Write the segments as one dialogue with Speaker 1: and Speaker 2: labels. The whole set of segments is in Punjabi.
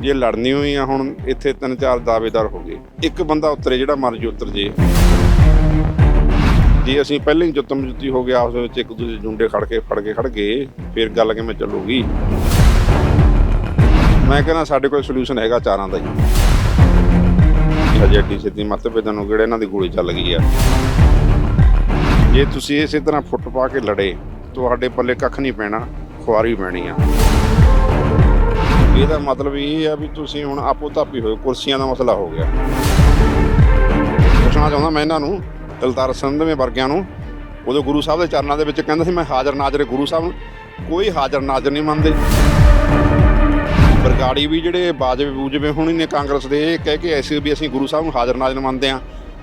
Speaker 1: ਜੇ ਲੜਨੀ ਹੋਈ ਆ, ਹੁਣ ਇੱਥੇ ਤਿੰਨ ਚਾਰ ਦਾਅਵੇਦਾਰ ਹੋ ਗਏ। ਇੱਕ ਬੰਦਾ ਉਤਰੇ, ਜਿਹੜਾ ਮਰਜ਼ੀ ਉਤਰ ਜੇ। ਜੇ ਅਸੀਂ ਪਹਿਲਾਂ ਹੀ ਜੁੱਤਮ ਜੁੱਤੀ ਹੋ ਗਿਆ, ਆਪਸ ਵਿੱਚ ਇੱਕ ਦੂਜੇ ਜੁੰਡੇ ਖੜ ਕੇ, ਫੜ ਕੇ ਖੜ ਗਏ, ਫਿਰ ਗੱਲ ਕਿਵੇਂ ਚੱਲੂਗੀ? ਮੈਂ ਕਹਿੰਦਾ, ਸਾਡੇ ਕੋਲ ਸੋਲੂਸ਼ਨ ਹੈਗਾ ਚਾਰਾਂ ਦਾ ਹੀ। ਹਜੇ ਏਡੀ ਸਿੱਧੀ ਮਤਭੇਦਾਂ ਨੂੰ ਕਿਹੜੇ ਇਹਨਾਂ ਦੀ ਗੋਲੀ ਚੱਲ ਗਈ ਆ। ਜੇ ਤੁਸੀਂ ਇਸੇ ਤਰ੍ਹਾਂ ਫੁੱਟ ਪਾ ਕੇ ਲੜੇ, ਤੁਹਾਡੇ ਪੱਲੇ ਕੱਖ ਨਹੀਂ ਪੈਣਾ, ਖੁਆਰੀ ਪੈਣੀ ਆ। ਇਹਦਾ ਮਤਲਬ ਇਹ ਆ ਵੀ ਤੁਸੀਂ ਹੁਣ ਆਪੋ ਧਾਪੀ ਹੋਏ ਕੁਰਸੀਆਂ ਦਾ ਮਸਲਾ ਹੋ ਗਿਆ। ਪੁੱਛਣਾ ਚਾਹੁੰਦਾ ਮੈਂ ਇਹਨਾਂ ਨੂੰ, ਦਲਤਾਰ ਸੰਧਵੇਂ ਵਰਗਿਆਂ ਨੂੰ। ਉਦੋਂ ਗੁਰੂ ਸਾਹਿਬ ਦੇ ਚਰਨਾਂ ਦੇ ਵਿੱਚ ਕਹਿੰਦਾ ਸੀ, ਮੈਂ ਹਾਜ਼ਰ ਨਾਜ਼ਰ ਗੁਰੂ ਸਾਹਿਬ ਨੂੰ। ਕੋਈ ਹਾਜ਼ਰ ਨਾਜ਼ਰ ਨਹੀਂ ਮੰਨਦੇ। ਬਰਗਾੜੀ ਵੀ ਜਿਹੜੇ ਬਾਜਵੇ ਬੂਜਵੇ ਹੋਣੀ ਨੇ ਕਾਂਗਰਸ ਦੇ, ਇਹ ਕਹਿ ਕੇ ਐਸੇ ਵੀ ਅਸੀਂ ਗੁਰੂ ਸਾਹਿਬ ਨੂੰ ਹਾਜ਼ਰ ਨਾਜ਼ਰ ਮੰਨਦੇ ਆ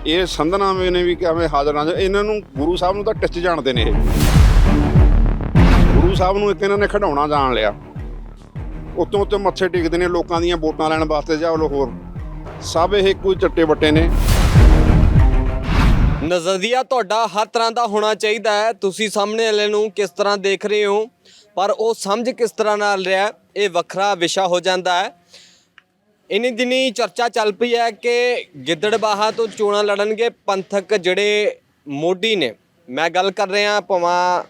Speaker 1: ਇਹ ਸੰਧਨਾਵੇਂ ਨੇ ਵੀ ਕਿਵੇਂ ਹਾਜ਼ਰ ਨਾਜ਼ਰ, ਇਹਨਾਂ ਨੂੰ ਗੁਰੂ ਸਾਹਿਬ ਨੂੰ ਤਾਂ ਟਿੱਚ ਜਾਣਦੇ ਨੇ ਇਹ। ਗੁਰੂ ਸਾਹਿਬ ਨੂੰ ਇੱਕ ਇਹਨਾਂ ਨੇ ਖਡਾਉਣਾ ਜਾਣ ਲਿਆ। ਉਤੋਂ ਉੱਤੇ ਮੱਥੇ ਟੇਕਦੇ ਨੇ ਲੋਕਾਂ ਦੀਆਂ ਵੋਟਾਂ ਲੈਣ ਵਾਸਤੇ ਜਾਂ ਹੋਰ। ਸਭ ਇਹ ਕੋਈ ਚੱਟੇ ਵੱਟੇ ਨੇ।
Speaker 2: ਨਜ਼ਰੀਆ ਤੁਹਾਡਾ ਹਰ ਤਰ੍ਹਾਂ ਦਾ ਹੋਣਾ ਚਾਹੀਦਾ ਹੈ। ਤੁਸੀਂ ਸਾਹਮਣੇ ਵਾਲੇ ਨੂੰ ਕਿਸ ਤਰ੍ਹਾਂ ਦੇਖ ਰਹੇ ਹੋ? ਪਰ ਉਹ ਸਮਝ ਕਿਸ ਤਰ੍ਹਾਂ ਨਾਲ ਰਿਹਾ ਇਹ ਵੱਖਰਾ ਵਿਸ਼ਾ ਹੋ ਜਾਂਦਾ ਹੈ। ਇਨੀ ਦਿਨੀ ਚਰਚਾ ਚੱਲ ਪਈ ਹੈ ਕਿ ਗਿੱਦੜਬਾਹਾ ਤੋਂ ਚੋਣਾਂ ਲੜਨਗੇ ਪੰਥਕ ਜਿਹੜੇ ਮੋਢੀ ਨੇ। ਮੈਂ ਗੱਲ ਕਰ ਰਿਹਾ ਭਵਾਂ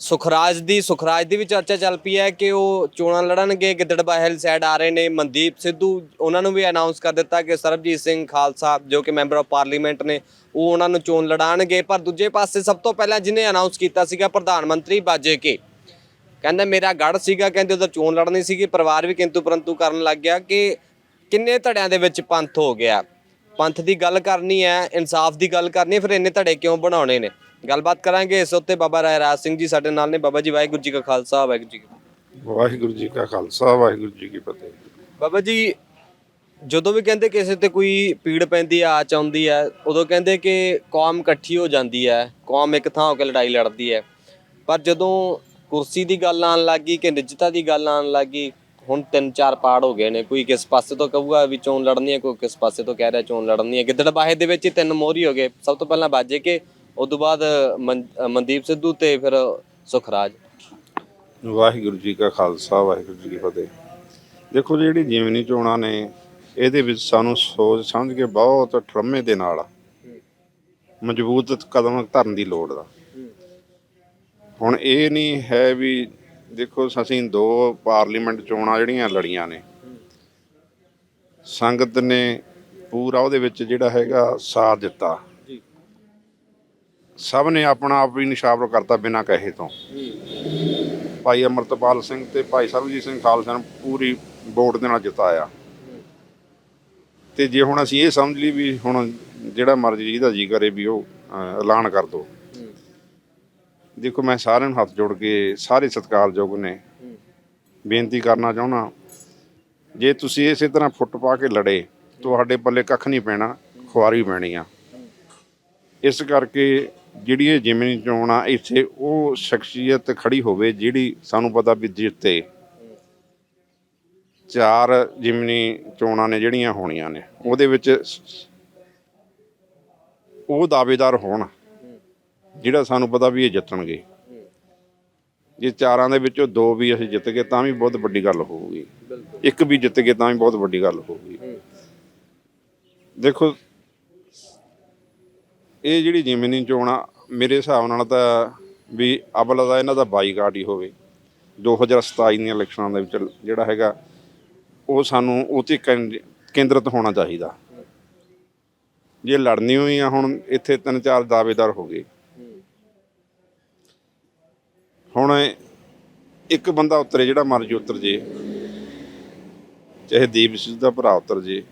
Speaker 2: ਸੁਖਰਾਜ ਦੀ ਸੁਖਰਾਜ ਦੀ ਵੀ ਚਰਚਾ ਚੱਲ ਪਈ ਹੈ ਕਿ ਉਹ ਚੋਣਾਂ ਲੜਨਗੇ ਗਿੱਦੜਬਾਹਲ ਸਾਈਡ ਆ ਰਹੇ ਨੇ, ਮਨਦੀਪ ਸਿੱਧੂ ਉਹਨਾਂ ਨੂੰ ਵੀ ਅਨਾਉਂਸ ਕਰ ਦਿੱਤਾ ਕਿ ਸਰਬਜੀਤ ਸਿੰਘ ਖਾਲਸਾ, ਜੋ ਕਿ ਮੈਂਬਰ ਆਫ ਪਾਰਲੀਮੈਂਟ ਨੇ, ਉਹ ਉਹਨਾਂ ਨੂੰ ਚੋਣ ਲੜਾਣਗੇ। ਪਰ ਦੂਜੇ ਪਾਸੇ ਸਭ ਤੋਂ ਪਹਿਲਾਂ ਜਿਹਨੇ ਅਨਾਉਂਸ ਕੀਤਾ ਸੀਗਾ ਪ੍ਰਧਾਨ ਮੰਤਰੀ ਬਾਜੇ ਕੇ। ਕਹਿੰਦਾ ਮੇਰਾ ਗੜ ਸੀਗਾ, ਕਹਿੰਦੇ ਉਧਰ ਚੋਣ ਲੜਨੀ ਸੀਗੀ, ਪਰਿਵਾਰ ਵੀ ਕਿੰਤੂ ਪਰੰਤੂ ਕਰਨ ਲੱਗ ਗਿਆ ਕਿ ਕਿੰਨੇ ਧੜਿਆਂ ਦੇ ਵਿੱਚ ਪੰਥ ਹੋ ਗਿਆ। ਪੰਥ ਦੀ ਗੱਲ ਕਰਨੀ ਹੈ, ਇਨਸਾਫ ਦੀ ਗੱਲ ਕਰਨੀ ਹੈ, ਫਿਰ ਇੰਨੇ ਧੜੇ ਕਿਉਂ ਬਣਾਉਣੇ ਨੇ? ਗੱਲਬਾਤ ਕਰਾਂਗੇ ਇਸ ਉੱਤੇ ਬਾਬਾ ਰਾਏ ਰਾਜ ਸਿੰਘ ਜੀ ਸਾਡੇ ਨਾਲ ਨੇ। ਬਾਬਾ ਜੀ ਵਾਹਿਗੁਰੂ ਜੀ ਕਾ ਖਾਲਸਾ ਵਾਹਿਗੁਰੂ ਜੀ ਕੀ ਫਤਿਹ।
Speaker 1: ਵਾਹਿਗੁਰੂ ਜੀ ਕਾ ਖਾਲਸਾ ਵਾਹਿਗੁਰੂ ਜੀ ਕੀ ਫਤਿਹ।
Speaker 2: ਬਾਬਾ ਜੀ ਜਦੋਂ ਵੀ ਕਹਿੰਦੇ ਕਿਸੇ ਤੇ ਕੋਈ ਪੀੜ ਪੈਂਦੀ ਆ ਆਚ ਆਉਂਦੀ ਹੈ ਉਦੋਂ ਕਹਿੰਦੇ ਕਿ ਕੌਮ ਇਕੱਠੀ ਹੋ ਜਾਂਦੀ ਹੈ ਕੌਮ ਇੱਕ ਥਾਂ ਹੋ ਕੇ ਲੜਾਈ ਲੜਦੀ ਹੈ ਪਰ ਜਦੋਂ ਕੁਰਸੀ ਦੀ ਗੱਲ ਆਉਣ ਲੱਗੀ ਕਿ ਨਿੱਜਤਾ ਦੀ ਗੱਲ ਆਉਣ ਲੱਗੀ ਹੁਣ ਤਿੰਨ ਚਾਰ ਪਾੜ ਹੋ ਗਏ ਨੇ। ਕੋਈ ਕਿਸ ਪਾਸੇ ਤੋਂ ਕਹੂਗਾ ਵੀ ਚੋਣ ਲੜਨੀ ਹੈ ਕੋਈ ਕਿਸ ਪਾਸੇ ਤੋਂ ਕਹਿ ਰਿਹਾ ਚੋਣ ਲੜਨੀ ਹੈ ਗਿੱਦੜਬਾਹੇ ਦੇ ਵਿੱਚ ਹੀ ਤਿੰਨ ਮੋਹਰੀ ਹੋ ਗਏ। ਸਭ ਤੋਂ ਪਹਿਲਾਂ ਬਾਜੇ ਕੇ ਉਸ ਤੋਂ ਬਾਅਦ ਮਨ- ਮਨਦੀਪ ਸਿੱਧੂ ਤੇ ਫਿਰ ਸੁਖਰਾਜ।
Speaker 1: ਵਾਹਿਗੁਰੂ ਜੀ ਕਾ ਖਾਲਸਾ, ਵਾਹਿਗੁਰੂ ਜੀ ਕੀ ਫਤਿਹ। ਦੇਖੋ ਜਿਹੜੀ ਜੀਵਨੀ ਚੋਣਾਂ ਨੇ, ਇਹਦੇ ਵਿੱਚ ਸਾਨੂੰ ਸੋਚ ਸਮਝ ਕੇ ਬਹੁਤ ਠਰਮੇ ਦੇ ਨਾਲ ਮਜ਼ਬੂਤ ਕਦਮ ਧਰਨ ਦੀ ਲੋੜ ਦਾ ਹੁਣ ਇਹ ਨਹੀਂ ਹੈ ਵੀ, ਦੇਖੋ ਅਸੀਂ ਦੋ ਪਾਰਲੀਮੈਂਟ ਚੋਣਾਂ ਜਿਹੜੀਆਂ ਲੜੀਆਂ ਨੇ, ਸੰਗਤ ਨੇ ਪੂਰਾ ਉਹਦੇ ਵਿੱਚ ਜਿਹੜਾ ਹੈਗਾ ਸਾਥ ਦਿੱਤਾ। ਸਭ ਨੇ ਆਪਣਾ ਆਪ ਹੀ ਨਿਸ਼ਾਵਰ ਕਰਤਾ ਬਿਨਾਂ ਕਹੇ ਤੋਂ। ਭਾਈ ਅਮਰਤਪਾਲ ਸਿੰਘ ਤੇ ਭਾਈ ਸਰਬਜੀਤ ਸਿੰਘ ਖਾਲਸਾ ਨੂੰ ਪੂਰੀ ਵੋਟ ਦੇ ਨਾਲ ਜਿਤਾਇਆ। ਤੇ ਜੇ ਹੁਣ ਅਸੀਂ ਇਹ ਸਮਝ ਲਈ ਵੀ ਹੁਣ ਜਿਹੜਾ ਮਰਜ਼ੀ ਜਿਹਦਾ ਜੀ ਕਰੇ ਵੀ ਉਹ ਐਲਾਨ ਕਰ ਦੋ। ਦੇਖੋ ਮੈਂ ਸਾਰਿਆਂ ਨੂੰ ਹੱਥ ਜੋੜ ਕੇ ਸਾਰੇ ਸਤਿਕਾਰਯੋਗ ਨੇ। ਬੇਨਤੀ ਕਰਨਾ ਚਾਹੁੰਦਾ ਜੇ ਤੁਸੀਂ ਇਸੇ ਤਰ੍ਹਾਂ ਫੁੱਟ ਪਾ ਕੇ ਲੜੇ, ਤੁਹਾਡੇ ਪੱਲੇ ਕੱਖ ਨਹੀਂ ਪੈਣਾ, ਖੁਆਰੀ ਪੈਣੀ ਆ। ਇਸ ਕਰਕੇ ਜਿਹੜੀ ਇਹ ਜਿਮਨੀ ਚੋਣ ਆ, ਇੱਥੇ ਉਹ ਸ਼ਖਸੀਅਤ ਖੜੀ ਹੋਵੇ ਜਿਹੜੀ ਸਾਨੂੰ ਪਤਾ ਵੀ ਜਿੱਤੇ ਚਾਰ ਜਿਮਨੀ ਚੋਣਾਂ ਨੇ ਜਿਹੜੀਆਂ ਹੋਣੀਆਂ ਨੇ, ਉਹਦੇ ਵਿੱਚ ਉਹ ਦਾਅਵੇਦਾਰ ਹੋਣ, ਜਿਹੜਾ ਸਾਨੂੰ ਪਤਾ ਵੀ ਇਹ ਜਿੱਤਣਗੇ। ਜੇ ਚਾਰਾਂ ਦੇ ਵਿੱਚੋਂ ਦੋ ਵੀ ਅਸੀਂ ਜਿੱਤ ਗਏ, ਤਾਂ ਵੀ ਬਹੁਤ ਵੱਡੀ ਗੱਲ ਹੋਊਗੀ। ਇੱਕ ਵੀ ਜਿੱਤ ਗਏ, ਤਾਂ ਵੀ ਬਹੁਤ ਵੱਡੀ ਗੱਲ ਹੋਊਗੀ। ਦੇਖੋ ਇਹ ਜਿਹੜੀ ਜ਼ਮੀਨੀ ਚੋਣ ਆ ਮੇਰੇ ਹਿਸਾਬ ਨਾਲ ਤਾਂ ਵੀ ਅਬਲ ਦਾ ਇਹਨਾਂ ਦਾ ਬਾਈਕਾਟ ਹੀ ਹੋਵੇ। 2027 ਦੀਆਂ ਇਲੈਕਸ਼ਨਾਂ ਦੇ ਵਿੱਚ ਜਿਹੜਾ ਹੈਗਾ, ਉਹ ਸਾਨੂੰ ਉਹ ਤੇ ਕੇਂਦ- ਕੇਂਦਰਿਤ ਹੋਣਾ ਚਾਹੀਦਾ। ਜੇ ਲੜਨੀ ਹੋਈ ਆ ਹੁਣ, ਇੱਥੇ ਤਿੰਨ ਚਾਰ ਦਾਅਵੇਦਾਰ ਹੋ ਗਏ। ਹੁਣ ਇੱਕ ਬੰਦਾ ਉਤਰੇ, ਜਿਹੜਾ ਮਰਜ਼ੀ ਉਤਰ ਜੇ। ਚਾਹੇ ਦੀਪ ਸਿੱਧੂ ਦਾ ਭਰਾ ਉਤਰ ਜੇ,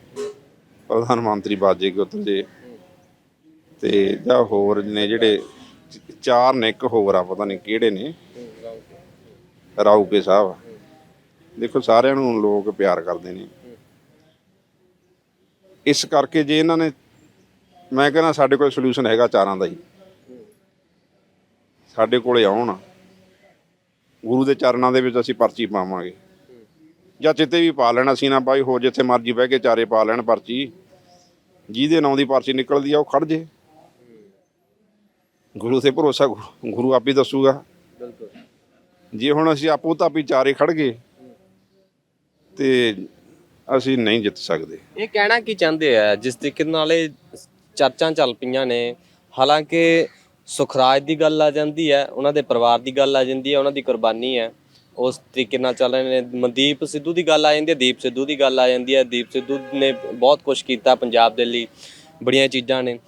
Speaker 1: ਪ੍ਰਧਾਨ ਮੰਤਰੀ ਬਾਜੇ ਕੇ ਉਤਰ ਜੇ। ਤੇ ਜਾਂ ਹੋਰ ਨੇ ਜਿਹੜੇ ਚਾਰ ਨੇ, ਇੱਕ ਹੋਰ ਆ, ਪਤਾ ਨਹੀਂ ਕਿਹੜੇ ਨੇ। ਰਾਊਕੇ ਸਾਹਿਬ ਦੇਖੋ, ਸਾਰਿਆਂ ਨੂੰ ਲੋਕ ਪਿਆਰ ਕਰਦੇ ਨੇ। ਇਸ ਕਰਕੇ ਜੇ ਇਹਨਾਂ ਨੇ, ਮੈਂ ਕਹਿੰਦਾ ਸਾਡੇ ਕੋਲ ਸੋਲੂਸ਼ਨ ਹੈਗਾ ਚਾਰਾਂ ਦਾ ਹੀ। ਸਾਡੇ ਕੋਲੇ ਆਉਣ। ਗੁਰੂ ਦੇ ਚਰਨਾਂ ਦੇ ਵਿੱਚ ਅਸੀਂ ਪਰਚੀ ਪਾਵਾਂਗੇ। ਜਾਂ ਚਿੱਤੇ ਵੀ ਪਾ ਲੈਣਾ ਸੀ ਨਾ ਭਾਈ ਹੋਰ ਜਿੱਥੇ ਮਰਜ਼ੀ ਬਹਿ ਕੇ ਚਾਰੇ ਪਾ ਲੈਣ ਪਰਚੀ। ਜਿਹਦੇ ਨਾਂ ਦੀ ਪਰਚੀ ਨਿਕਲਦੀ ਆ, ਉਹ ਖੜ ਜੇ। ਗੁਰੂ ਤੇ ਭਰੋਸਾ ਗੁਰੂ- ਗੁਰੂ ਆਪ ਹੀ ਦੱਸੂਗਾ।
Speaker 2: ਬਿਲਕੁਲ।
Speaker 1: ਜੇ ਹੁਣ ਅਸੀਂ ਆਪੋ ਤਾਂ ਵੀ ਚਾਰੇ ਖੜ ਗਏ ਤੇ ਅਸੀਂ ਨਹੀਂ ਜਿੱਤ ਸਕਦੇ।
Speaker 2: ਇਹ ਕਹਿਣਾ ਕੀ ਚਾਹੁੰਦੇ ਆ? ਜਿਸ ਤਰੀਕੇ ਨਾਲ ਇਹ ਚਰਚਾਂ ਚੱਲ ਪਈਆਂ ਨੇ ਹਾਲਾਂਕਿ ਸੁਖਰਾਜ ਦੀ ਗੱਲ ਆ ਜਾਂਦੀ ਹੈ ਉਹਨਾਂ ਦੇ ਪਰਿਵਾਰ ਦੀ ਗੱਲ ਆ ਜਾਂਦੀ ਹੈ ਉਹਨਾਂ ਦੀ ਕੁਰਬਾਨੀ ਹੈ। ਉਸ ਤਰੀਕੇ ਨਾਲ ਚੱਲ ਰਹੇ ਨੇ। ਮਨਦੀਪ ਸਿੱਧੂ ਦੀ ਗੱਲ ਆ ਜਾਂਦੀ ਹੈ ਦੀਪ ਸਿੱਧੂ ਦੀ ਗੱਲ ਆ ਜਾਂਦੀ ਹੈ। ਦੀਪ ਸਿੱਧੂ ਨੇ ਬਹੁਤ ਕੁਝ ਕੀਤਾ ਪੰਜਾਬ ਦੇ ਲਈ ਬੜੀਆਂ ਚੀਜ਼ਾਂ ਨੇ।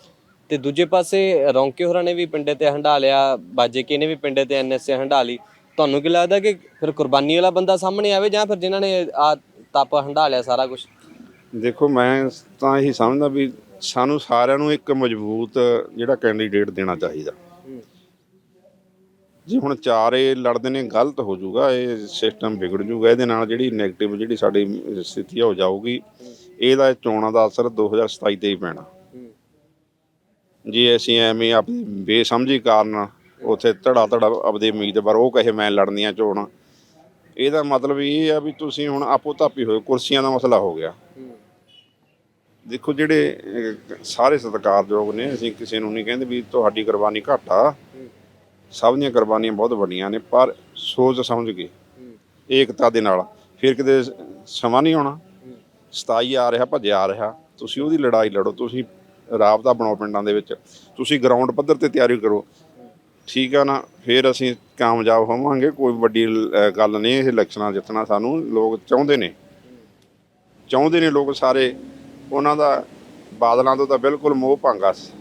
Speaker 2: ਤੇ ਦੂਜੇ ਪਾਸੇ ਰੌਂਕੇ ਹੋਰਾਂ ਨੇ ਵੀ ਪਿੰਡੇ ਤੇ ਹੰਡਾ ਲਿਆ ਬਾਜੇਕੇ ਨੇ ਵੀ ਪਿੰਡੇ ਤੇ ਐਨਐਸਏ ਹੰਡਾ ਲਈ। ਤੁਹਾਨੂੰ ਕੀ ਲੱਗਦਾ ਕਿ ਫਿਰ ਕੁਰਬਾਨੀ ਵਾਲਾ ਬੰਦਾ ਸਾਹਮਣੇ ਆਵੇ ਜਾਂ ਫਿਰ ਜਿਨ੍ਹਾਂ ਨੇ ਆ ਤਪ ਹੰਡਾ ਲਿਆ ਸਾਰਾ ਕੁਝ
Speaker 1: ਦੇਖੋ ਮੈਂ ਤਾਂ ਇਹੀ ਸਮਝਦਾ ਵੀ ਸਾਨੂੰ ਸਾਰਿਆਂ ਨੂੰ ਇੱਕ ਮਜ਼ਬੂਤ ਜਿਹੜਾ ਕੈਂਡੀਡੇਟ ਦੇਣਾ ਚਾਹੀਦਾ। ਜੇ ਹੁਣ ਚਾਰੇ ਲੜਦੇ ਨੇ ਗਲਤ ਹੋ ਜਾਊਗਾ ਇਹ ਸਿਸਟਮ ਵਿਗੜ ਜਾਊਗਾ ਇਹਦੇ ਨਾਲ ਜਿਹੜੀ 네ਗੇਟਿਵ ਜਿਹੜੀ ਸਾਡੀ ਸਥਿਤੀ ਹੋ ਜਾਊਗੀ। ਇਹਦਾ ਚੋਣਾਂ ਦਾ ਅਸਰ 2027 ਤੇ ਹੀ ਪੈਣਾ। ਜੇ, ਅਸੀਂ ਐਵੇਂ ਆਪਣੀ ਬੇਸਮਝੀ ਕਾਰਨ ਉੱਥੇ ਧੜਾ ਧੜਾ ਆਪਦੇ ਉਮੀਦਵਾਰ, ਉਹ ਕਹੇ ਮੈਂ ਲੜਨੀਆਂ ਚੋਣ। ਇਹਦਾ ਮਤਲਬ ਇਹ ਆ ਵੀ ਤੁਸੀਂ ਹੁਣ ਆਪੋ ਧਾਪੀ ਹੋਏ, ਕੁਰਸੀਆਂ ਦਾ ਮਸਲਾ ਹੋ ਗਿਆ। ਦੇਖੋ ਜਿਹੜੇ ਸਾਰੇ ਸਤਿਕਾਰਯੋਗ ਨੇ, ਅਸੀਂ ਕਿਸੇ ਨੂੰ ਨਹੀਂ ਕਹਿੰਦੇ ਵੀ ਤੁਹਾਡੀ ਕੁਰਬਾਨੀ ਘੱਟ ਆ। ਸਭ ਦੀਆਂ ਕੁਰਬਾਨੀਆਂ ਬਹੁਤ ਵੱਡੀਆਂ ਨੇ, ਪਰ ਸੋਚ ਸਮਝ ਕੇ, ਏਕਤਾ ਦੇ ਨਾਲ, ਫਿਰ ਕਿਤੇ ਸਮਾਂ ਨਹੀਂ ਆਉਣਾ। 27 ਆ ਰਿਹਾ, ਭੱਜਿਆ ਆ ਰਿਹਾ। ਤੁਸੀਂ ਉਹਦੀ ਲੜਾਈ ਲੜੋ, ਤੁਸੀਂ ਰਾਬਤਾ ਬਣਾਓ ਪਿੰਡਾਂ ਦੇ ਵਿੱਚ। ਤੁਸੀਂ ਗਰਾਊਂਡ ਪੱਧਰ ਤੇ ਤਿਆਰੀ ਕਰੋ। ਠੀਕ ਆ ਨਾ? ਫਿਰ ਅਸੀਂ ਕਾਮਯਾਬ ਹੋਵਾਂਗੇ। ਕੋਈ ਵੱਡੀ ਗੱਲ ਨਹੀਂ। ਇਹ ਇਲੈਕਸ਼ਨਾਂ ਜਿੱਤਣਾ ਸਾਨੂੰ ਲੋਕ ਚਾਹੁੰਦੇ ਨੇ। ਚਾਹੁੰਦੇ ਨੇ ਲੋਕ ਸਾਰੇ। ਉਹਨਾਂ ਦਾ ਬਾਦਲਾਂ ਤੋਂ ਤਾਂ ਬਿਲਕੁਲ ਮੋਹ ਭਾਂਗਾ ਸੀ।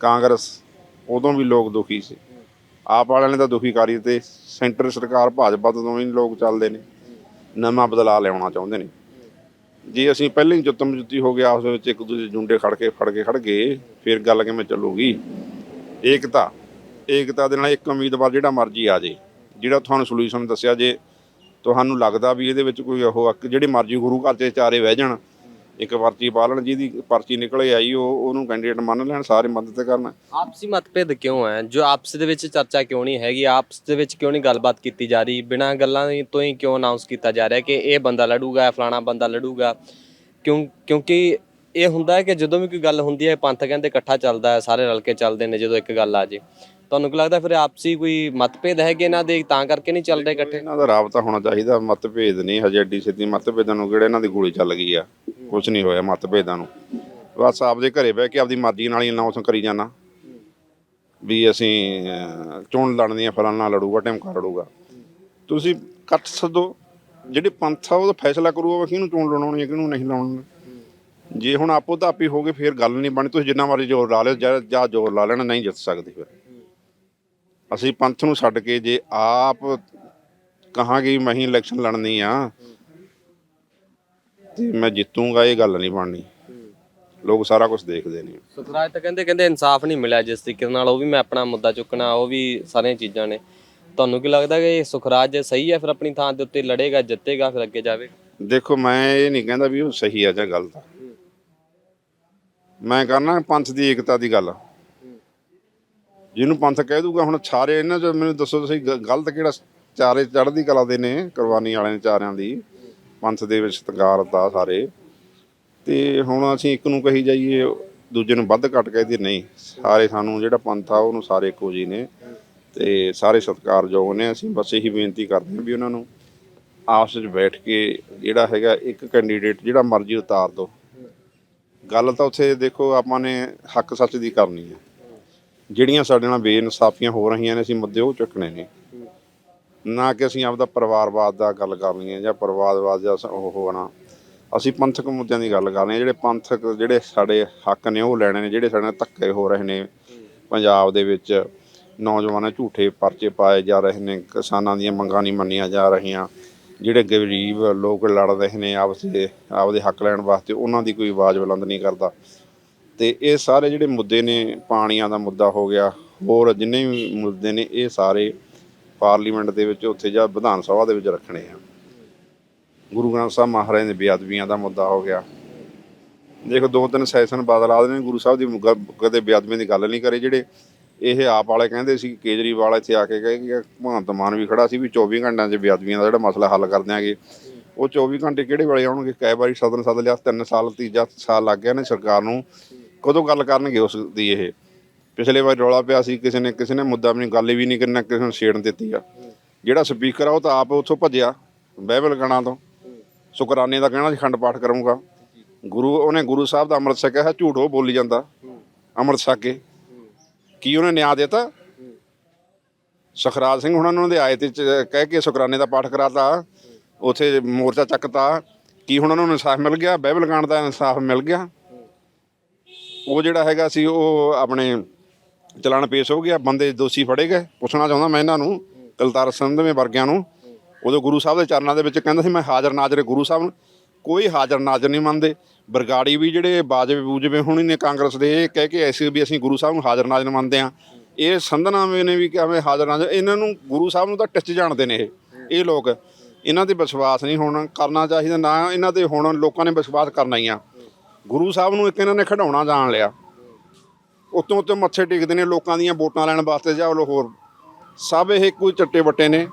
Speaker 1: ਕਾਂਗਰਸ ਉਦੋਂ ਵੀ ਲੋਕ ਦੁਖੀ ਸੀ। ਆਪ ਵਾਲਿਆਂ ਨੇ ਤਾਂ ਦੁਖੀ ਕਰੀ ਤੇ ਸੈਂਟਰ ਸਰਕਾਰ, ਭਾਜਪਾ ਤੋਂ ਵੀ ਲੋਕ ਚੱਲਦੇ ਨੇ। ਨਵਾਂ ਬਦਲਾਅ ਲਿਆਉਣਾ ਚਾਹੁੰਦੇ ਨੇ। ਜੇ ਅਸੀਂ ਪਹਿਲਾਂ ਹੀ ਜੁੱਤਮ ਜੁੱਤੀ ਹੋ ਗਿਆ ਆਪਸ ਵਿੱਚ ਇੱਕ ਦੂਜੇ ਜੁੰਡੇ ਖੜ ਕੇ, ਫੜ ਕੇ ਖੜ ਗਏ, ਫਿਰ ਗੱਲ ਕਿਵੇਂ ਚੱਲੂਗੀ? ਏਕਤਾ ਏਕਤਾ ਦੇ ਨਾਲ ਇੱਕ ਉਮੀਦਵਾਰ ਜਿਹੜਾ ਮਰਜ਼ੀ ਆ ਜੇ, ਜਿਹੜਾ ਤੁਹਾਨੂੰ ਸੋਲੂਸ਼ਨ ਦੱਸਿਆ ਜੇ, ਤੁਹਾਨੂੰ ਲੱਗਦਾ ਵੀ ਇਹਦੇ ਵਿੱਚ ਕੋਈ ਉਹ ਆ ਕਿ ਜਿਹੜੇ ਮਰਜ਼ੀ ਗੁਰੂ ਘਰ ਤੇ ਚਾਰੇ ਬਹਿ ਜਾਣ ਇੱਕ ਪਰਚੀ ਪਾ ਲੈਣ, ਜਿਹਦੀ ਪਰਚੀ ਨਿਕਲੇ ਆਈ, ਉਹ, ਉਹਨੂੰ ਕੈਂਡੀਡੇਟ ਮੰਨ ਲੈਣ, ਸਾਰੇ ਮਦਦ ਕਰਨ।
Speaker 2: ਆਪਸੀ ਮਤਭੇਦ ਕਿਉਂ ਹੈ? ਜੋ ਆਪਸ ਦੇ ਵਿੱਚ ਚਰਚਾ ਕਿਉਂ ਨਹੀਂ ਹੈਗੀ? ਆਪਸ ਦੇ ਵਿੱਚ ਕਿਉਂ ਨਹੀਂ ਗੱਲਬਾਤ ਕੀਤੀ ਜਾ ਰਹੀ? ਬਿਨਾਂ ਗੱਲਾਂ ਤੋਂ ਹੀ ਕਿਉਂ ਅਨਾਉਂਸ ਕੀਤਾ ਜਾ ਰਿਹਾ ਕਿ ਇਹ ਬੰਦਾ ਲੜੂਗਾ, ਫਲਾਣਾ ਬੰਦਾ ਲੜੂਗਾ? ਕਿਉਂ, ਕਿਉਂਕਿ ਇਹ ਹੁੰਦਾ ਹੈ ਕਿ ਜਦੋਂ ਵੀ ਕੋਈ ਗੱਲ ਹੁੰਦੀ ਹੈ, ਪੰਥ ਕਹਿੰਦੇ ਇਕੱਠਾ ਚੱਲਦਾ ਹੈ, ਸਾਰੇ ਰਲ ਕੇ ਚੱਲਦੇ ਨੇ ਜਦੋਂ ਇੱਕ ਗੱਲ ਆ ਜੇ। ਤੁਹਾਨੂੰ ਕੀ ਲੱਗਦਾ ਫਿਰ ਆਪਸੀ ਕੋਈ ਮਤਭੇਦ ਹੈਗੇ ਇਹਨਾਂ ਦੇ? ਤਾਂ ਕਰਕੇ ਨਹੀਂ ਚੱਲ ਰਹੇ ਇਕੱਠੇ?
Speaker 1: ਇਹਨਾਂ ਦਾ ਰਾਬਤਾ ਹੋਣਾ ਚਾਹੀਦਾ ਮਤਭੇਦ ਨਹੀਂ ਹਜੇ ਐਡੀ ਸਿੱਧੀ ਮਤਭੇਦਾਂ ਨੂੰ ਕਿਹੜੇ ਇਹਨਾਂ ਦੀ ਗੋਲੀ ਚੱਲ ਗਈ ਆ? ਕੁਝ ਨਹੀਂ ਹੋਇਆ ਮਤਭੇਦਾਂ ਨੂੰ। ਬਸ ਆਪਦੇ ਘਰੇ ਬਹਿ ਕੇ ਆਪਦੀ ਮਰਜ਼ੀ ਨਾਲ ਹੀ ਅਨਾਉਂਸ ਕਰੀ ਜਾਣਾ। ਵੀ ਅਸੀਂ ਅਹ, ਚੋਣ ਲੜਨੀ ਆ ਫਲਾਣਾ ਲੜੂਗਾ ਟਿਮਕਾ ਲੜੂਗਾ ਤੁਸੀਂ ਕੱਟ ਸੱਦੋ। ਜਿਹੜੇ ਪੰਥ ਆ ਉਹਦਾ ਫੈਸਲਾ ਕਰੂਗਾ ਕਿਹਨੂੰ ਚੋਣ ਲੜਾਉਣੀ ਹੈ ਕਿਹਨੂੰ ਨਹੀਂ ਲਾਉਣੀ ਜੇ ਹੁਣ ਆਪੋ ਧਾਪੀ ਹੋ ਗਏ ਫਿਰ ਗੱਲ ਨਹੀਂ ਬਣੀ ਤੁਸੀਂ ਜਿੰਨਾ ਮਰਜ਼ੀ ਜ਼ੋਰ ਲਾ ਲਿਓ ਜਾਂ ਜਾਂ ਜ਼ੋਰ ਲਾ ਲੈਣਾ ਨਹੀਂ ਜਿੱਤ ਸਕਦੇ ਫਿਰ। ਅਸੀਂ ਪੰਥ ਨੂੰ ਛੱਡ ਕੇ ਜੇ ਆਪ ਕਹਾਂਗੇ ਮੈਂ ਹੀ ਇਲੈਕਸ਼ਨ ਲੜਨੀ ਆ ਤੇ ਮੈਂ ਜਿੱਤੂਗਾ ਇਹ ਗੱਲ ਨਹੀਂ ਬਣਨੀ। ਲੋਕ ਸਾਰਾ ਕੁਝ ਦੇਖਦੇ ਨੇ।
Speaker 2: ਸੁਖਰਾਜ ਤਾਂ ਕਹਿੰਦੇ ਕਹਿੰਦੇ ਇਨਸਾਫ ਨਹੀਂ ਮਿਲਿਆ ਜਿਸ ਤਰੀਕੇ ਨਾਲ ਉਹ ਵੀ ਮੈਂ ਆਪਣਾ ਮੁੱਦਾ ਚੁੱਕਣਾ ਉਹ ਵੀ ਸਾਰੀਆਂ ਚੀਜ਼ਾਂ ਨੇ। ਤੁਹਾਨੂੰ ਕੀ ਲੱਗਦਾ ਕਿ ਇਹ ਸੁਖਰਾਜ ਸਹੀ ਹੈ ਫਿਰ ਆਪਣੀ ਥਾਂ ਦੇ ਉੱਤੇ ਲੜੇਗਾ ਜਿੱਤੇਗਾ ਫਿਰ ਅੱਗੇ ਜਾਵੇ?
Speaker 1: ਦੇਖੋ ਮੈਂ ਇਹ ਨਹੀਂ ਕਹਿੰਦਾ ਵੀ ਉਹ ਸਹੀ ਆ ਜਾਂ ਗਲਤ। ਆ ਮੈਂ ਕਰਨਾ ਪੰਥ ਦੀ ਏਕਤਾ ਦੀ ਗੱਲ। ਜਿਹਨੂੰ ਪੰਥ ਕਹਿ ਦੂਗਾ, ਹੁਣ ਸਾਰੇ ਇਹਨਾਂ ਚ ਮੈਨੂੰ ਦੱਸੋ ਤੁਸੀਂ, ਗ- ਗਲਤ ਕਿਹੜਾ ਚਾਰੇ ਚੜ੍ਹਦੀ ਕਲਾ ਦੇ ਨੇ, ਕੁਰਬਾਨੀ ਵਾਲਿਆਂ ਨੇ ਚਾਰਿਆਂ ਦੀ, ਪੰਥ ਦੇ ਵਿੱਚ ਸਤਿਕਾਰਤਾ ਸਾਰੇ। ਤੇ ਹੁਣ ਅਸੀਂ ਇੱਕ ਨੂੰ ਕਹੀ ਜਾਈਏ, ਦੂਜੇ ਨੂੰ ਵੱਧ ਘੱਟ ਕਹਦੇ ਨਹੀਂ, ਸਾਰੇ ਸਾਨੂੰ ਜਿਹੜਾ ਪੰਥ ਆ, ਉਹਨੂੰ ਸਾਰੇ ਇੱਕੋ ਜੀ ਨੇ। ਤੇ ਸਾਰੇ ਸਤਿਕਾਰਯੋਗ ਨੇ, ਅਸੀਂ ਬਸ ਇਹੀ ਬੇਨਤੀ ਕਰਦੇ ਹਾਂ ਵੀ ਉਹਨਾਂ ਨੂੰ ਆਪਸ ਵਿੱਚ ਬੈਠ ਕੇ ਜਿਹੜਾ ਹੈਗਾ, ਇੱਕ ਕੈਂਡੀਡੇਟ ਜਿਹੜਾ ਮਰਜ਼ੀ ਉਤਾਰ ਦੋ। ਗੱਲ ਤਾਂ ਉੱਥੇ ਦੇਖੋ, ਆਪਾਂ ਨੇ ਹੱਕ ਸੱਚ ਦੀ ਕਰਨੀ ਹੈ। ਜਿਹੜੀਆਂ ਸਾਡੇ ਨਾਲ ਬੇਇਨਸਾਫੀਆਂ ਹੋ ਰਹੀਆਂ ਨੇ, ਅਸੀਂ ਮੁੱਦੇ ਉਹ ਚੁੱਕਣੇ ਨੇ। ਨਾ ਕਿ ਅਸੀਂ ਆਪਦਾ ਪਰਿਵਾਰਵਾਦ ਦਾ ਗੱਲ ਕਰਨੀ ਹੈ ਜਾਂ ਪਰਿਵਾਰਵਾਦ ਜਾਂ ਉਹ ਹੋਣਾ। ਅਸੀਂ ਪੰਥਕ ਮੁੱਦਿਆਂ ਦੀ ਗੱਲ ਕਰਨੀ ਹੈ ਜਿਹੜੇ ਪੰਥਕ, ਜਿਹੜੇ ਸਾਡੇ ਹੱਕ ਨੇ, ਉਹ ਲੈਣੇ ਨੇ, ਜਿਹੜੇ ਸਾਡੇ ਨਾਲ ਧੱਕੇ ਹੋ ਰਹੇ ਨੇ। ਪੰਜਾਬ ਦੇ ਵਿੱਚ ਨੌਜਵਾਨਾਂ ਝੂਠੇ ਪਰਚੇ ਪਾਏ ਜਾ ਰਹੇ ਨੇ, ਕਿਸਾਨਾਂ ਦੀਆਂ ਮੰਗਾਂ ਨਹੀਂ ਮੰਨੀਆਂ ਜਾ ਰਹੀਆਂ। ਜਿਹੜੇ ਗਰੀਬ ਲੋਕ ਲੜ ਰਹੇ ਨੇ ਆਪਸ ਦੇ ਆਪਦੇ ਹੱਕ ਲੈਣ ਵਾਸਤੇ, ਉਹਨਾਂ ਦੀ ਕੋਈ ਆਵਾਜ਼ ਬੁਲੰਦ ਨਹੀਂ ਕਰਦਾ। ਤੇ ਇਹ ਸਾਰੇ ਜਿਹੜੇ ਮੁੱਦੇ ਨੇ, ਪਾਣੀਆਂ ਦਾ ਮੁੱਦਾ ਹੋ ਗਿਆ, ਹੋਰ ਜਿੰਨੇ ਵੀ ਮੁੱਦੇ ਨੇ, ਇਹ ਸਾਰੇ ਪਾਰਲੀਮੈਂਟ ਦੇ ਵਿੱਚ ਉੱਥੇ ਜਾਂ ਵਿਧਾਨ ਸਭਾ ਦੇ ਵਿੱਚ ਰੱਖਣੇ ਆ। ਗੁਰੂ ਗ੍ਰੰਥ ਸਾਹਿਬ ਮਹਾਰਾਜ ਦੇ ਬੇਅਦਬੀਆਂ ਦਾ ਮੁੱਦਾ ਹੋ ਗਿਆ। ਦੇਖੋ, ਦੋ ਤਿੰਨ ਸੈਸ਼ਨ ਬਦਲ ਆਦੇ ਨੇ ਗੁਰੂ ਸਾਹਿਬ ਦੀ ਗ- ਕਦੇ ਬੇਅਦਬੀਆਂ ਦੀ ਗੱਲ ਨਹੀਂ ਕਰੇ ਜਿਹੜੇ ਇਹ ਆਪ ਵਾਲੇ ਕਹਿੰਦੇ ਸੀ ਕੇਜਰੀਵਾਲ ਇੱਥੇ ਆ ਕੇ ਕਹੇ ਕਿ ਭਗਵੰਤ ਮਾਨ ਵੀ ਖੜਾ ਸੀ ਵੀ 24 ਘੰਟਿਆਂ 'ਚ ਬੇਅਦਬੀਆਂ ਦਾ ਜਿਹੜਾ ਮਸਲਾ ਹੱਲ ਕਰ ਦਿਆਂਗੇ ਉਹ 24 ਘੰਟੇ ਕਿਹੜੇ ਵੇਲੇ ਆਉਣਗੇ? ਕਈ ਵਾਰੀ ਸਦਨ ਸਦ ਲਿਆ, ਤਿੰਨ ਸਾਲ ਤੀਜਾ ਸਾਲ ਲੱਗ ਗਿਆ ਨੇ ਸਰਕਾਰ ਨੂੰ। ਕਦੋਂ ਗੱਲ ਕਰਨਗੇ ਉਸ ਦੀ ਇਹ? ਪਿਛਲੇ ਵਾਰ ਰੌਲਾ ਪਿਆ ਸੀ, ਕਿਸੇ ਨੇ ਕਿਸੇ ਨੇ ਮੁੱਦਾ ਵੀ ਨਹੀਂ ਗੱਲ ਵੀ ਨਹੀਂ ਕਰਨਾ, ਕਿਸੇ ਨੂੰ ਛੇੜਨ ਦਿੱਤੀ ਆ। ਜਿਹੜਾ ਸਪੀਕਰ ਆ, ਉਹ ਤਾਂ ਆਪ ਉੱਥੋਂ ਭੱਜਿਆ ਬਾਈਬਲ ਗਾਣਾ ਤੋਂ। ਸ਼ੁਕਰਾਨੇ ਦਾ ਕਹਿਣਾ ਸੀ, ਖੰਡ ਪਾਠ ਕਰੂੰਗਾ। ਗੁਰੂ, ਉਹਨੇ ਗੁਰੂ ਸਾਹਿਬ ਦਾ ਅੰਮ੍ਰਿਤ ਛਕਿਆ ਹੈ ਝੂਠ ਉਹ ਬੋਲੀ ਜਾਂਦਾ, ਅੰਮ੍ਰਿਤ ਛਕ ਕੇ। ਕੀ ਉਹਨੇ ਨਿਆਂ ਦਿੱਤਾ? ਸੁਖਰਾਜ ਸਿੰਘ ਹੁਣਾਂ ਨੂੰ ਦੇ ਆਏ ਤੇ ਚ- ਕਹਿ ਕੇ ਸ਼ੁਕਰਾਨੇ ਦਾ ਪਾਠ ਕਰਾਤਾ, ਉਥੇ ਮੋਰਚਾ ਚੱਕਤਾ। ਕੀ ਹੁਣ ਉਹਨਾਂ ਨੂੰ ਇਨਸਾਫ ਮਿਲ ਗਿਆ? ਬਾਈਬਲ ਗਾਣ ਦਾ ਇਨਸਾਫ ਮਿਲ ਗਿਆ? ਉਹ ਜਿਹੜਾ ਹੈਗਾ ਸੀ, ਉਹ ਆਪਣੇ ਚਲਾਨ ਪੇਸ਼ ਹੋ ਗਿਆ, ਬੰਦੇ ਦੋਸ਼ੀ ਫੜੇ ਗਏ। ਪੁੱਛਣਾ ਚਾਹੁੰਦਾ ਮੈਂ ਇਹਨਾਂ ਨੂੰ, ਕਲਤਾਰ ਸੰਧਵੇਂ ਵਰਗਿਆਂ ਨੂੰ। ਉਦੋਂ ਗੁਰੂ ਸਾਹਿਬ ਦੇ ਚਰਨਾਂ ਦੇ ਵਿੱਚ ਕਹਿੰਦਾ ਸੀ, ਮੈਂ ਹਾਜ਼ਰ ਨਾਜ਼ਰ ਗੁਰੂ ਸਾਹਿਬ ਨੂੰ। ਕੋਈ ਹਾਜ਼ਰ ਨਾਜ਼ਰ ਨਹੀਂ ਮੰਨਦੇ। ਬਰਗਾੜੀ ਵੀ ਜਿਹੜੇ ਬਾਜਵੇ ਬੂਜਵੇ ਹੁਣੀ ਨੇ ਕਾਂਗਰਸ ਦੇ ਇਹ ਕਹਿ ਕੇ ਐਸੇ ਵੀ ਅਸੀਂ ਗੁਰੂ ਸਾਹਿਬ ਨੂੰ ਹਾਜ਼ਰ ਨਾਜ਼ਰ ਮੰਨਦੇ ਆ ਇਹ ਸੰਧਨਾਵੇਂ ਨੇ ਵੀ ਕਿਵੇਂ ਹਾਜ਼ਰ ਨਾਜ਼ਰ, ਇਹਨਾਂ ਨੂੰ ਗੁਰੂ ਸਾਹਿਬ ਨੂੰ ਤਾਂ ਟਿੱਚ ਜਾਣਦੇ ਨੇ ਇਹ ਇਹ ਲੋਕ। ਇਹਨਾਂ ਤੇ ਵਿਸ਼ਵਾਸ ਨਹੀਂ ਹੋਣਾ ਕਰਨਾ ਚਾਹੀਦਾ, ਨਾ ਇਹਨਾਂ ਤੇ ਹੁਣ ਲੋਕਾਂ ਨੇ ਵਿਸ਼ਵਾਸ ਕਰਨਾ ਹੀ ਆ। ਗੁਰੂ ਸਾਹਿਬ ਨੂੰ ਇੱਕ ਇਹਨਾਂ ਨੇ ਖਡਾਉਣਾ ਜਾਣ ਲਿਆ। ਉਤੋਂ ਉੱਤੇ ਮੱਥੇ ਟੇਕਦੇ ਨੇ, ਲੋਕਾਂ ਦੀਆਂ ਵੋਟਾਂ ਲੈਣ ਵਾਸਤੇ ਜਾਂ ਉਹ ਹੋਰ। ਸਭ ਇਹ ਕੋਈ ਚੱਟੇ ਵੱਟੇ ਨੇ।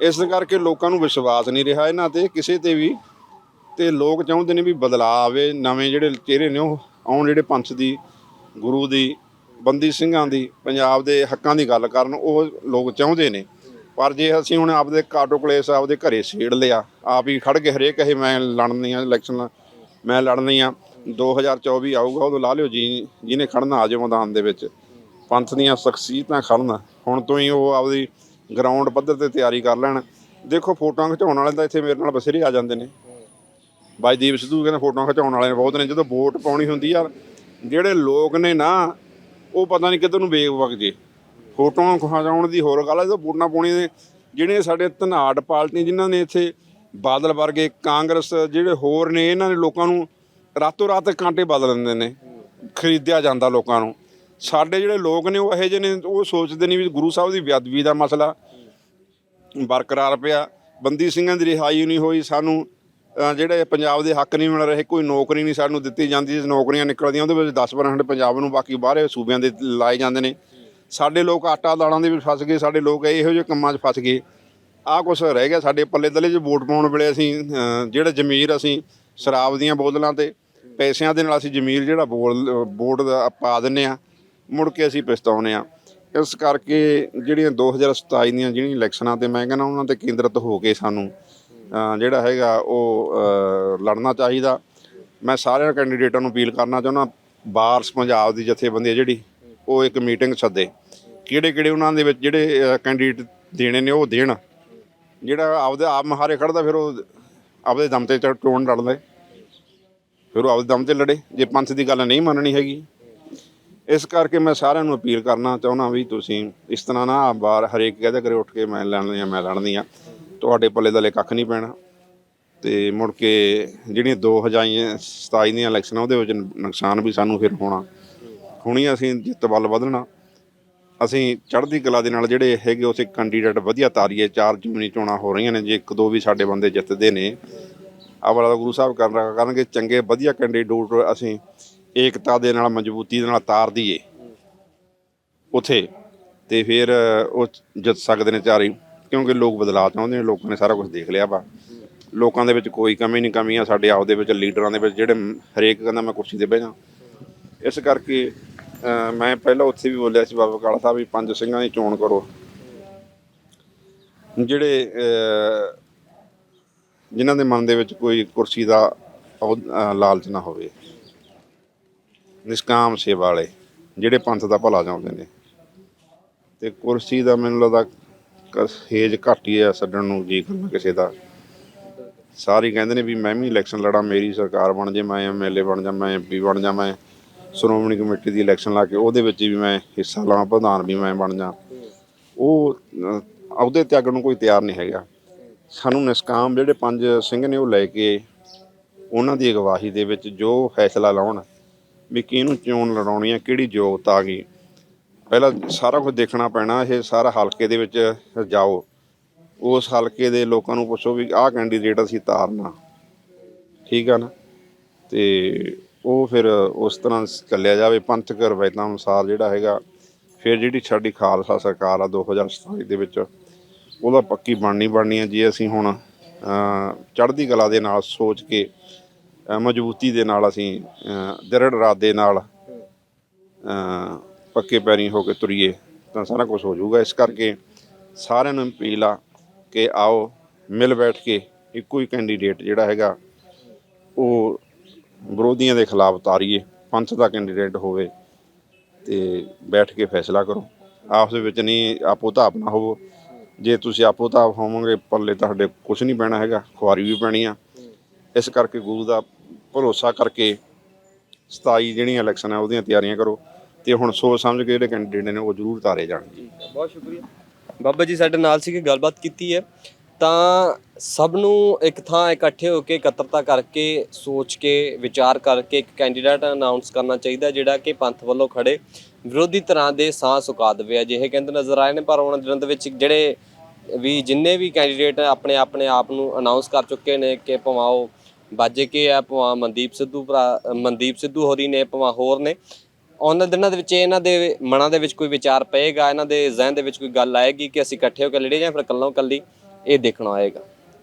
Speaker 1: ਇਸ ਕਰਕੇ ਲੋਕਾਂ ਨੂੰ ਵਿਸ਼ਵਾਸ ਨਹੀਂ ਰਿਹਾ ਇਹਨਾਂ ਤੇ, ਕਿਸੇ ਤੇ ਵੀ। ਤੇ ਲੋਕ ਚਾਹੁੰਦੇ ਨੇ ਵੀ ਬਦਲਾਅ ਆਵੇ, ਨਵੇਂ ਜਿਹੜੇ ਚਿਹਰੇ ਨੇ ਉਹ, ਆਉਣ ਜਿਹੜੇ ਪੰਥ ਦੀ, ਗੁਰੂ ਦੀ, ਬੰਦੀ ਸਿੰਘਾਂ ਦੀ, ਪੰਜਾਬ ਦੇ ਹੱਕਾਂ ਦੀ ਗੱਲ ਕਰਨ, ਉਹ ਲੋਕ ਚਾਹੁੰਦੇ ਨੇ। ਪਰ ਜੇ ਅਸੀਂ ਹੁਣ ਆਪਦੇ ਕਾਟੋ ਕਲੇਸ ਆਪਦੇ ਘਰੇ ਛੇੜ ਲਿਆ, ਆਪ ਹੀ ਖੜ ਕੇ ਹਰੇਕ ਇਹ ਮੈਂ ਲੜਨੀਆਂ ਇਲੈਕਸ਼ਨ ਮੈਂ ਲੜਨੀ ਆ। 2024 ਆਊਗਾ, ਉਦੋਂ ਲਾ ਲਿਓ ਜੀ, ਜਿਹਨੇ ਖੜਨਾ ਆ ਜਾਓ ਮੈਦਾਨ ਦੇ ਵਿੱਚ। ਪੰਥ ਦੀਆਂ ਸ਼ਖਸੀਅਤਾਂ ਖੜਨ। ਹੁਣ ਤੋਂ ਹੀ ਉਹ ਆਪਦੀ ਗਰਾਊਂਡ ਪੱਧਰ ਤੇ ਤਿਆਰੀ ਕਰ ਲੈਣ। ਦੇਖੋ, ਫੋਟੋਆਂ ਖਿਚਾਉਣ ਵਾਲੇ ਤਾਂ ਇੱਥੇ ਮੇਰੇ ਨਾਲ ਬਸੇਰੇ ਆ ਜਾਂਦੇ ਨੇ। ਬਾਈ ਦੀਪ ਸਿੱਧੂ ਕਹਿੰਦੇ ਫੋਟੋਆਂ ਖਿਚਾਉਣ ਵਾਲੇ ਬਹੁਤ ਨੇ। ਜਦੋਂ ਵੋਟ ਪਾਉਣੀ ਹੁੰਦੀ ਯਾਰ ਜਿਹੜੇ ਲੋਕ ਨੇ ਨਾ, ਉਹ ਪਤਾ ਨਹੀਂ ਕਿੱਧਰ ਨੂੰ ਵੇਗ ਵਗ ਜੇ। ਫੋਟੋਆਂ ਖਿਚਾਉਣ ਦੀ ਹੋਰ ਗੱਲ ਹੈ ਜਦੋਂ ਵੋਟਾਂ ਪਾਉਣੀਆਂ ਨੇ ਜਿਹੜੇ ਸਾਡੇ ਧਨਾੜ ਪਾਰਟੀ ਜਿਨ੍ਹਾਂ ਨੇ ਇੱਥੇ ਬਾਦਲ ਵਰਗੇ ਕਾਂਗਰਸ ਜਿਹੜੇ ਹੋਰ ਨੇ, ਇਹਨਾਂ ਨੇ ਲੋਕਾਂ ਨੂੰ ਰਾਤੋਂ ਰਾਤ ਕਾਂਟੇ ਬਦਲ ਦਿੰਦੇ ਨੇ, ਖਰੀਦਿਆ ਜਾਂਦਾ ਲੋਕਾਂ ਨੂੰ। ਸਾਡੇ ਜਿਹੜੇ ਲੋਕ ਨੇ ਉਹ ਇਹੋ ਜਿਹੇ ਨੇ, ਉਹ ਸੋਚਦੇ ਨਹੀਂ ਵੀ ਗੁਰੂ ਸਾਹਿਬ ਦੀ ਬੇਅਦਬੀ ਦਾ ਮਸਲਾ ਬਰਕਰਾਰ ਪਿਆ। ਬੰਦੀ ਸਿੰਘਾਂ ਦੀ ਰਿਹਾਈ ਨਹੀਂ ਹੋਈ, ਸਾਨੂੰ ਜਿਹੜੇ ਪੰਜਾਬ ਦੇ ਹੱਕ ਨਹੀਂ ਮਿਲ ਰਹੇ, ਕੋਈ ਨੌਕਰੀ ਨਹੀਂ ਸਾਨੂੰ ਦਿੱਤੀ ਜਾਂਦੀ ਜੇ ਨੌਕਰੀਆਂ ਨਿਕਲਦੀਆਂ, ਉਹਦੇ ਵਿੱਚ 10% ਪੰਜਾਬ ਨੂੰ ਬਾਕੀ ਬਾਹਰੇ ਸੂਬਿਆਂ ਦੇ ਲਾਏ ਜਾਂਦੇ ਨੇ। ਸਾਡੇ ਲੋਕ ਆਟਾ ਦਾਲਾਂ ਦੇ ਵਿੱਚ ਫਸ ਗਏ, ਸਾਡੇ ਲੋਕ ਇਹੋ ਜਿਹੇ ਕੰਮਾਂ 'ਚ ਫਸ ਗਏ। ਆਹ ਕੁਛ ਰਹਿ ਗਿਆ, ਸਾਡੇ ਪੱਲੇ ਤਲੇ 'ਚ ਵੋਟ ਪਾਉਣ ਵੇਲੇ ਅਸੀਂ, ਅਹ, ਜਿਹੜੇ ਜ਼ਮੀਰ ਅਸੀਂ ਸ਼ਰਾਬ ਦੀਆਂ ਬੋਤਲਾਂ ਤੇ ਪੈਸਿਆਂ ਦੇ ਨਾਲ ਅਸੀਂ ਜ਼ਮੀਰ ਜਿਹੜਾ ਬੋਲ, ਵੋਟ ਦਾ ਪਾ ਦਿੰਨੇ ਆ, ਮੁੜ ਕੇ ਅਸੀਂ ਪਛਤਾਉਂਦੇ ਆ। ਇਸ ਕਰਕੇ ਜਿਹੜੀਆਂ 2027 ਦੀਆਂ ਜਿਹੜੀਆਂ ਇਲੈਕਸ਼ਨਾਂ ਤੇ ਮੈਂ ਕਹਿੰਦਾ ਉਹਨਾਂ ਤੇ ਕੇਂਦਰਿਤ ਹੋ ਕੇ ਸਾਨੂੰ, ਅਹ, ਜਿਹੜਾ ਹੈਗਾ ਉਹ, ਅਹ, ਲੜਨਾ ਚਾਹੀਦਾ। ਮੈਂ ਸਾਰਿਆਂ ਕੈਂਡੀਡੇਟਾਂ ਨੂੰ ਅਪੀਲ ਕਰਨਾ ਚਾਹੁੰਦਾ, ਬਾਰਸ ਪੰਜਾਬ ਦੀ ਜਥੇਬੰਦੀ ਹੈ ਜਿਹੜੀ, ਉਹ ਇੱਕ ਮੀਟਿੰਗ ਸੱਦੇ। ਕਿਹੜੇ ਕਿਹੜੇ ਉਹਨਾਂ ਦੇ ਵਿੱਚ ਜਿਹੜੇ ਕੈਂਡੀਡੇਟ ਦੇਣੇ ਨੇ ਉਹ ਦੇਣ। ਜਿਹੜਾ ਆਪਦੇ ਆਪ ਮਹਾਰੇ ਖੜਦਾ, ਫਿਰ ਉਹ ਆਪਦੇ ਦਮ ਤੇ ਚੋਣ ਲੜਦਾ ਹੈ। ਫਿਰ ਉਹ ਆਪਦੇ ਦਮ ਤੇ ਲੜੇ। ਜੇ ਪੰਥ ਦੀ ਗੱਲ ਨਹੀਂ ਮੰਨਣੀ ਹੈਗੀ। ਇਸ ਕਰਕੇ ਮੈਂ ਸਾਰਿਆਂ ਨੂੰ ਅਪੀਲ ਕਰਨਾ ਚਾਹੁੰਦਾ ਵੀ ਤੁਸੀਂ ਇਸ ਤਰ੍ਹਾਂ ਨਾ ਬਾਰ ਹਰੇਕ ਕਹਦੇ ਕਰੇ ਉੱਠ ਕੇ ਮੈਂ ਲੜਨੀ ਆ ਮੈਂ ਲੜਨੀ ਆ। ਤੁਹਾਡੇ ਪੱਲੇ ਦਲੇ ਕੱਖ ਨਹੀਂ ਪੈਣਾ। ਤੇ ਮੁੜ ਕੇ ਜਿਹੜੀਆਂ 2027 ਦੀਆਂ ਇਲੈਕਸ਼ਨਾਂ, ਉਹਦੇ ਵਿੱਚ ਨੁਕਸਾਨ ਵੀ ਸਾਨੂੰ ਫਿਰ ਹੋਣਾ। ਹੁਣੀ ਅਸੀਂ ਜਿੱਤ ਵੱਲ ਵਧਣਾ। ਅਸੀਂ ਚੜ੍ਹਦੀ ਕਲਾ ਦੇ ਨਾਲ ਜਿਹੜੇ ਹੈਗੇ ਉਸੇ ਕੈਂਡੀਡੇਟ ਵਧੀਆ ਤਾਰੀਏ, ਚਾਰ ਜਿਮਨੀ ਚੋਣਾਂ ਹੋ ਰਹੀਆਂ ਨੇ, ਜੇ ਇੱਕ ਦੋ ਵੀ ਸਾਡੇ ਬੰਦੇ ਜਿੱਤਦੇ ਨੇ ਅਵਲਾ ਗੁਰੂ ਸਾਹਿਬ ਕਰਨ ਕਰਨਗੇ, ਚੰਗੇ ਵਧੀਆ ਕੈਂਡੀਡੇਟ ਅਸੀਂ ਏਕਤਾ ਦੇ ਨਾਲ, ਮਜ਼ਬੂਤੀ ਦੇ ਨਾਲ ਤਾਰ ਦਈਏ। ਉਥੇ ਤੇ ਫਿਰ ਉਹ ਜਿੱਤ ਸਕਦੇ ਨੇ ਚਾਰੇ ਕਿਉਂਕਿ ਲੋਕ ਬਦਲਾਅ ਚਾਹੁੰਦੇ ਨੇ, ਲੋਕਾਂ ਨੇ ਸਾਰਾ ਕੁਝ ਦੇਖ ਲਿਆ ਵਾ। ਲੋਕਾਂ ਦੇ ਵਿੱਚ ਕੋਈ ਕਮੀ ਨਹੀਂ ਕਮੀ ਆ ਸਾਡੇ ਆਪ ਦੇ ਵਿੱਚ, ਲੀਡਰਾਂ ਦੇ ਵਿੱਚ, ਜਿਹੜੇ ਹਰੇਕ ਕਹਿੰਦਾ ਮੈਂ ਕੁਰਸੀ ਤੇ ਬਹਿ ਜਾ। ਇਸ ਕਰਕੇ ਅਹ ਮੈਂ ਪਹਿਲਾਂ ਉੱਥੇ ਵੀ ਬੋਲਿਆ ਸੀ ਬਾਬਾ ਕਾਲਾ ਸਾਹਿਬ ਵੀ ਪੰਜ ਸਿੰਘਾਂ ਦੀ ਚੋਣ ਕਰੋ। ਜਿਹੜੇ ਅਹ, ਜਿਨ੍ਹਾਂ ਦੇ ਮਨ ਦੇ ਵਿੱਚ ਕੋਈ ਕੁਰਸੀ ਦਾ ਅਹੁਦ- ਅਹ, ਲਾਲਚ ਨਾ ਹੋਵੇ ਨਿਸ਼ਕਾਮ ਸੇਵਾ ਵਾਲੇ ਜਿਹੜੇ ਪੰਥ ਦਾ ਭਲਾ ਚਾਹੁੰਦੇ ਨੇ। ਤੇ ਕੁਰਸੀ ਦਾ ਮੈਨੂੰ ਲੱਗਦਾ ਕ- ਹੇਜ ਘੱਟ ਹੀ ਆ ਛੱਡਣ ਨੂੰ ਜੀ ਕਰਨਾ ਕਿਸੇ ਦਾ। ਸਾਰੇ ਕਹਿੰਦੇ ਨੇ ਵੀ ਮੈਂ ਵੀ ਇਲੈਕਸ਼ਨ ਲੜਾਂ ਮੇਰੀ ਸਰਕਾਰ ਬਣ ਜੇ ਮੈਂ ਐਮਐਲਏ ਬਣ ਜਾ ਮੈਂ ਐਮਪੀ ਬਣ ਜਾ ਮੈਂ ਸ਼੍ਰੋਮਣੀ ਕਮੇਟੀ ਦੀ ਇਲੈਕਸ਼ਨ ਲਾ ਕੇ ਉਹਦੇ ਵਿੱਚ ਵੀ ਮੈਂ ਹਿੱਸਾ ਲਵਾਂ ਪ੍ਰਧਾਨ ਵੀ ਮੈਂ ਬਣ ਜਾ। ਉਹ ਅਹ, ਅਹੁਦੇ ਤਿਆਗਣ ਨੂੰ ਕੋਈ ਤਿਆਰ ਨਹੀਂ ਹੈਗਾ ਸਾਨੂੰ ਨਿਸ਼ਕਾਮ ਜਿਹੜੇ ਪੰਜ ਸਿੰਘ ਨੇ ਉਹ ਲੈ ਕੇ ਉਹਨਾਂ ਦੀ ਅਗਵਾਹੀ ਦੇ ਵਿੱਚ ਜੋ ਫੈਸਲਾ ਲਾਉਣ ਵੀ ਕਿਹਨੂੰ ਚੋਣ ਲੜਾਉਣੀ ਆ ਕਿਹੜੀ ਯੋਗਤਾ ਆ ਗਈ। ਪਹਿਲਾਂ ਸਾਰਾ ਕੁਝ ਦੇਖਣਾ ਪੈਣਾ ਇਹ ਸਾਰਾ ਹਲਕੇ ਦੇ ਵਿੱਚ ਜਾਓ। ਉਸ ਹਲਕੇ ਦੇ ਲੋਕਾਂ ਨੂੰ ਪੁੱਛੋ ਵੀ ਆਹ ਕੈਂਡੀਡੇਟ ਅਸੀਂ ਤਾਰਨਾ। ਠੀਕ ਆ ਨਾ? ਤੇ ਉਹ ਫਿਰ ਉਸ ਤਰ੍ਹਾਂ ਚੱਲਿਆ ਜਾਵੇ ਪੰਥਕ ਰਵਾਇਤਾਂ ਅਨੁਸਾਰ ਜਿਹੜਾ ਹੈਗਾ ਫਿਰ ਜਿਹੜੀ ਸਾਡੀ ਖਾਲਸਾ ਸਰਕਾਰ ਆ 2027 ਦੇ ਵਿੱਚ ਉਹਦਾ ਪੱਕੀ ਬਣਨੀ ਬਣਨੀ ਹੈ ਜੇ ਅਸੀਂ ਹੁਣ ਚੜ੍ਹਦੀ ਕਲਾ ਦੇ ਨਾਲ ਸੋਚ ਕੇ ਮਜ਼ਬੂਤੀ ਦੇ ਨਾਲ ਅਸੀਂ ਅਹ, ਦ੍ਰਿੜ ਇਰਾਦੇ ਨਾਲ ਪੱਕੇ ਪੈਰੀ ਹੋ ਕੇ ਤੁਰੀਏ ਤਾਂ ਸਾਰਾ ਕੁਝ ਹੋ ਜਾਊਗਾ। ਇਸ ਕਰਕੇ ਸਾਰਿਆਂ ਨੂੰ ਅਪੀਲ ਆ ਕਿ ਆਓ ਮਿਲ ਬੈਠ ਕੇ ਇੱਕੋ ਹੀ ਕੈਂਡੀਡੇਟ ਜਿਹੜਾ ਹੈਗਾ ਉਹ ਵਿਰੋਧੀਆਂ ਦੇ ਖਿਲਾਫ ਉਤਾਰੀਏ, ਪੰਥ ਦਾ ਕੈਂਡੀਡੇਟ ਹੋਵੇ ਤੇ ਬੈਠ ਕੇ ਫੈਸਲਾ ਕਰੋ। ਆਪਸ ਵਿੱਚ ਨਹੀਂ ਆਪੋ ਧਾਪ ਨਾ ਹੋਵੋ। ਜੇ ਤੁਸੀਂ ਆਪੋ ਧਾਪ ਹੋਵੋਗੇ ਪੱਲੇ ਤੁਹਾਡੇ ਕੁਝ ਨਹੀਂ ਪੈਣਾ ਹੈਗਾ, ਖੁਆਰੀ ਵੀ ਪੈਣੀ ਆ। ਇਸ ਕਰਕੇ ਗੁਰੂ ਦਾ ਭਰੋਸਾ ਕਰਕੇ 27 ਜਿਹੜੀਆਂ ਇਲੈਕਸ਼ਨ ਆ, ਉਹਦੀਆਂ ਤਿਆਰੀਆਂ ਕਰੋ। ਤੇ ਹੁਣ ਸੋਚ ਸਮਝ ਕੇ ਜਿਹੜੇ ਕੈਂਡੀਡੇਟ ਨੇ, ਉਹ ਜ਼ਰੂਰ ਤਾਰੇ ਜਾਣ
Speaker 2: ਬਹੁਤ ਸ਼ੁਕਰੀਆ। ਬਾਬਾ ਜੀ, ਸਾਡੇ ਨਾਲ ਸੀ ਕਿ ਗੱਲਬਾਤ ਕੀਤੀ ਹੈ। ਤਾਂ ਸਭ ਨੂੰ ਇੱਕ ਥਾਂ ਇਕੱਠੇ ਹੋ ਕੇ ਇਕੱਤਰਤਾ ਕਰਕੇ, ਸੋਚ ਕੇ, ਵਿਚਾਰ ਕਰਕੇ ਇੱਕ ਕੈਂਡੀਡੇਟ ਅਨਾਉਂਸ ਕਰਨਾ ਚਾਹੀਦਾ, ਜਿਹੜਾ ਕਿ ਪੰਥ ਵੱਲੋਂ ਖੜੇ ਵਿਰੋਧੀ ਤਰ੍ਹਾਂ ਦੇ ਸਾਹ ਸੁਕਾ ਦੇਵੇ। ਅਜਿਹੇ ਕਹਿੰਦੇ ਨਜ਼ਰ ਆਏ ਨੇ, ਪਰ ਉਹਨਾਂ ਦਿਨਾਂ ਦੇ ਵਿੱਚ ਜਿਹੜੇ ਵੀ ਜਿੰਨੇ ਵੀ ਕੈਂਡੀਡੇਟ ਆਪਣੇ ਆਪਣੇ ਆਪ ਨੂੰ ਅਨਾਉਂਸ ਕਰ ਚੁੱਕੇ ਨੇ ਕਿ ਭਾਵੇਂ ਉਹ ਬਾਜੇ ਕੇ ਆ, ਭਾਵੇਂ ਮਨਦੀਪ ਸਿੱਧੂ ਭਰਾ, ਮਨਦੀਪ ਸਿੱਧੂ ਹੋਰੀ ਨੇ, ਭਾਵੇਂ ਹੋਰ ਨੇ, ਉਹਨਾਂ ਦਿਨਾਂ ਦੇ ਵਿੱਚ ਇਹਨਾਂ ਦੇ ਮਨਾਂ ਦੇ ਵਿੱਚ ਕੋਈ ਵਿਚਾਰ ਪਏਗਾ, ਇਹਨਾਂ ਦੇ ਜ਼ਿਹਨ ਦੇ ਵਿੱਚ ਕੋਈ ਗੱਲ ਆਏਗੀ ਕਿ ਅਸੀਂ ਇਕੱਠੇ ਹੋ ਕੇ ਲੜੇ ਜਾਂ ਫਿਰ ਕੱਲੋਂ ਕੱਲੀ ਇਹ ਦੇਖਣਾ ਆਏਗਾ।